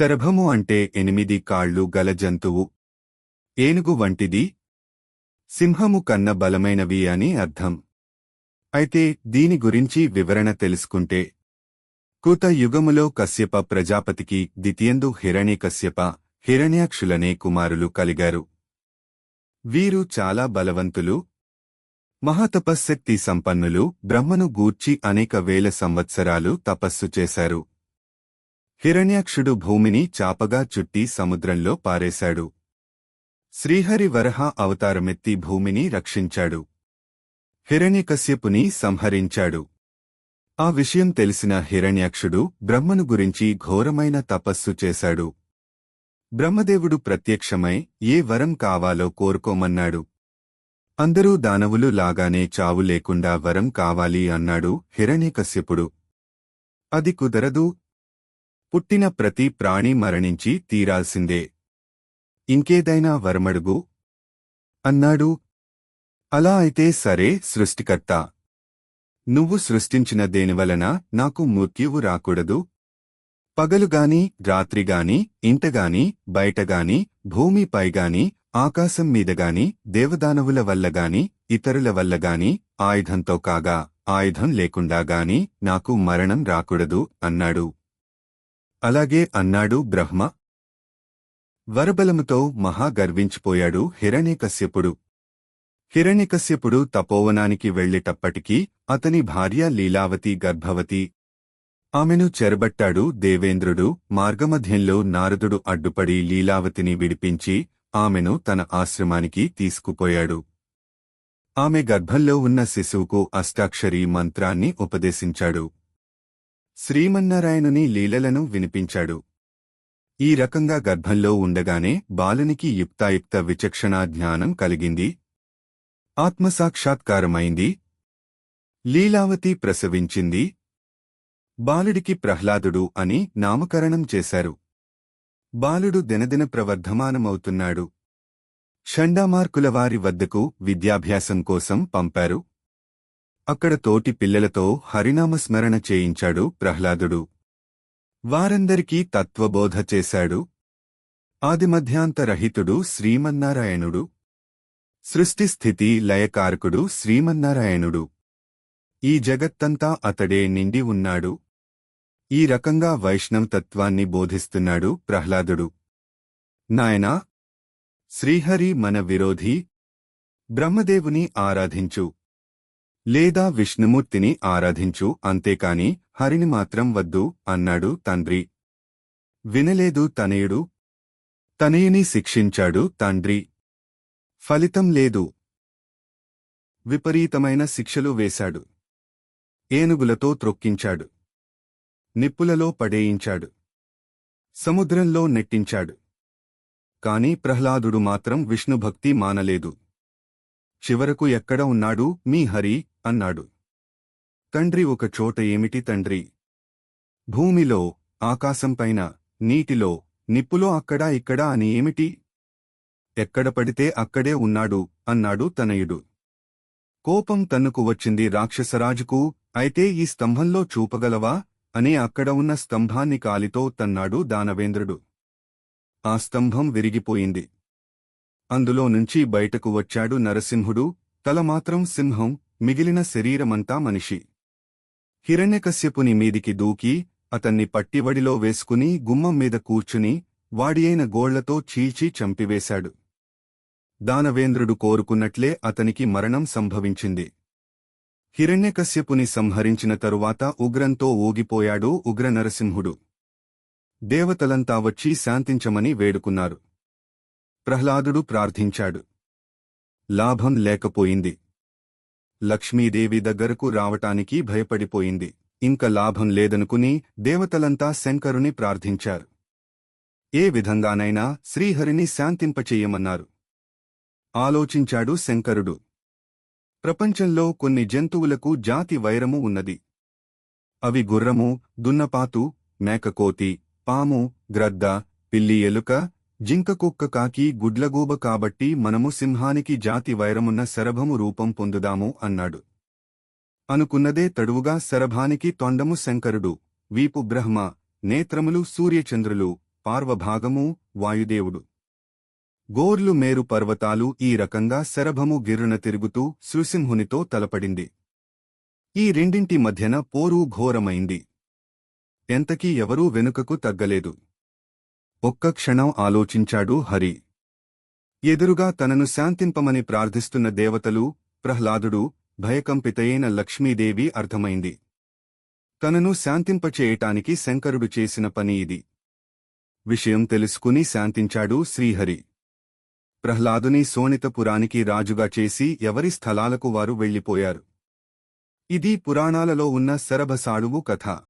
శరభము అంటే ఎనిమిది కాళ్ళు గల జంతువు. ఏనుగు వంటిది. సింహము కన్న బలమైనవి అని అర్థం. అయితే దీని గురించి వివరణ తెలుసుకుంటే. కృత యుగములో కశ్యప ప్రజాపతికి ద్వితీయందు హిరణ్యకశ్యప హిరణ్యాక్షులనే కుమారులు కలిగారు. వీరు చాలా బలవంతులు. మహాతపశ్శక్తి సంపన్నులు బ్రహ్మను గూర్చి అనేక వేల సంవత్సరాలు తపస్సు చేశారు. హిరణ్యాక్షుడు భూమిని చాపగా చుట్టి సముద్రంలో పారేశాడు. శ్రీహరి వరహ అవతారమెత్తి భూమిని రక్షించాడు. హిరణ్యకశ్యపుని సంహరించాడు. ఆ విషయం తెలిసిన హిరణ్యాక్షుడు బ్రహ్మను గురించి ఘోరమైన తపస్సు చేశాడు. బ్రహ్మదేవుడు ప్రత్యక్షమై ఏ వరం కావాలో కోరుకోమన్నాడు. అందరూ దానవులు లాగానే చావు లేకుండా వరం కావాలి అన్నాడు హిరణ్యకశ్యపుడు. అది కుదరదు పుట్టిన ప్రతి ప్రాణి మరణించి తీరాల్సిందే. ఇంకేదైనా వరమడుగు? అన్నాడు. అలా అయితే సరే సృష్టికర్త. నువ్వు సృష్టించిన దేనివలన నాకు మృత్యువు రాకూడదు? పగలుగాని రాత్రిగాని ఇంటగాని బయటగాని భూమిపైగాని ఆకాశం మీదగాని దేవదానవుల వల్లగాని ఇతరుల వల్లగాని ఆయుధంతో కాగా ఆయుధం లేకుండాగాని నాకు మరణం రాకూడదు అన్నాడు. అలాగే అన్నాడు బ్రహ్మ. వరబలముతో మహా గర్వించిపోయాడు హిరణ్యకశ్యపుడు. హిరణ్యకశ్యపుడు తపోవనానికి వెళ్ళేటప్పటికీ అతని భార్య లీలావతి గర్భవతి. ఆమెను చెరబట్టాడు దేవేంద్రుడు. మార్గమధ్యంలో నారదుడు అడ్డుపడి లీలావతిని విడిపించి ఆమెను తన ఆశ్రమానికి తీసుకుపోయాడు. ఆమె గర్భంలో ఉన్న శిశువుకు అష్టాక్షరీ మంత్రాన్ని ఉపదేశించాడు. శ్రీమన్నారాయణుని లీలలను వినిపించాడు. ఈ రకంగా గర్భంలో ఉండగానే బాలునికి యుక్తాయుక్త విచక్షణా జ్ఞానం కలిగింది. ఆత్మసాక్షాత్కారమైంది. లీలావతి ప్రసవించింది. బాలుడికి ప్రహ్లాదుడు అని నామకరణం చేశారు. బాలుడు దినదిన ప్రవర్ధమానమవుతున్నాడు. షండామార్కులవారి వద్దకు విద్యాభ్యాసం కోసం పంపారు. అక్కడ తోటి పిల్లలతో హరినామస్మరణ చేయించాడు ప్రహ్లాదుడు. వారందరికీ తత్వబోధ చేశాడు. ఆదిమధ్యాంతరహితుడు శ్రీమన్నారాయణుడు. సృష్టిస్థితి లయకారకుడు శ్రీమన్నారాయణుడు. ఈ జగత్తంతా అతడే నిండి ఉన్నాడు. ఈ రకంగా వైష్ణవ తత్వాన్ని బోధిస్తున్నాడు ప్రహ్లాదుడు. నాయనా శ్రీహరి మన విరోధి బ్రహ్మదేవుని ఆరాధించు. లేదా విష్ణుమూర్తిని ఆరాధించు అంతేకాని హరిని మాత్రం వద్దు అన్నాడు తండ్రి. వినలేదు తనయుడు. తనయుని శిక్షించాడు తండ్రి. ఫలితం లేదు. విపరీతమైన శిక్షలు వేశాడు. ఏనుగులతో త్రొక్కించాడు. నిప్పులలో పడేయించాడు. సముద్రంలో నెట్టించాడు. కాని ప్రహ్లాదుడు మాత్రం విష్ణుభక్తి మానలేదు. చివరకు ఎక్కడ ఉన్నాడు? మీ హరి అన్నాడు. తండ్రి ఒక చోట ఏమిటి తండ్రి? భూమిలో ఆకాశంపైన నీటిలో నిప్పులో అక్కడా ఇక్కడా అని ఏమిటి? ఎక్కడ పడితే అక్కడే ఉన్నాడు అన్నాడు తనయుడు. కోపం తన్నుకు వచ్చింది రాక్షసరాజుకు అయితే ఈ స్తంభంలో చూపగలవా? అని అక్కడ ఉన్న స్తంభాన్ని కాలితో తన్నాడు దానవేంద్రుడు. ఆ స్తంభం విరిగిపోయింది. అందులో నుంచి బయటకు వచ్చాడు నరసింహుడు తల మాత్రం సింహం మిగిలిన శరీరమంతా మనిషి. హిరణ్యకశ్యపుని మీదికి దూకి అతన్ని పట్టివడిలో వేసుకుని గుమ్మం మీద కూర్చుని వాడియైన గోళ్ళతో చీల్చి చంపివేశాడు. దానవేంద్రుడు కోరుకున్నట్లే అతనికి మరణం సంభవించింది. హిరణ్యకశ్యపుని సంహరించిన తరువాత ఉగ్రంతో ఊగిపోయాడు ఉగ్ర నరసింహుడు దేవతలంతా వచ్చి శాంతించమని వేడుకున్నారు. ప్రహ్లాదుడు ప్రార్థించాడు. లాభం లేకపోయింది. లక్ష్మీదేవి దగ్గరకు రావటానికి భయపడిపోయింది. ఇంక లాభం లేదనుకుని దేవతలంతా శంకరుని ప్రార్థించారు. ఏ విధంగానైనా శ్రీహరిని శాంతింపచెయ్యమన్నారు ఆలోచించాడు శంకరుడు. ప్రపంచంలో కొన్ని జంతువులకు జాతి వైరము ఉన్నది. అవి గుర్రము దున్నపాతు మేకకోతి పాము గ్రద్ద పిల్లి ఎలుక జింక కుక్క కాకి గుడ్లగూబ కాబట్టి మనము సింహానికి జాతి వైరమున్న శరభము రూపం పొందుదాము అన్నాడు. అనుకున్నదే తడువుగా శరభానికి తొండము శంకరుడు వీపు బ్రహ్మ నేత్రములు సూర్యచంద్రులు పార్వభాగము వాయుదేవుడు. గోర్లు మేరు పర్వతాలు ఈ రకంగా శరభము గిర్రున తిరుగుతూ శృసింహునితో తలపడింది. ఈ రెండింటి మధ్యన పోరు ఘోరమైంది. ఎంతకీ ఎవరూ వెనుకకు తగ్గలేదు. ఒక్క క్షణం ఆలోచించాడు హరి. ఎదురుగా తనను శాంతింపమని ప్రార్థిస్తున్న దేవతలు ప్రహ్లాదుడు భయకంపితయైన లక్ష్మీదేవి అర్థమైంది. తనను శాంతింపచేయటానికి శంకరుడు చేసిన పని ఇది. విషయం తెలుసుకుని శాంతించాడు శ్రీహరి. ప్రహ్లాదుని సోనితపురానికి రాజుగా చేసి ఎవరి స్థలాలకు వారు వెళ్ళిపోయారు. ఇది పురాణాలలో ఉన్న శరభసాళువు కథ.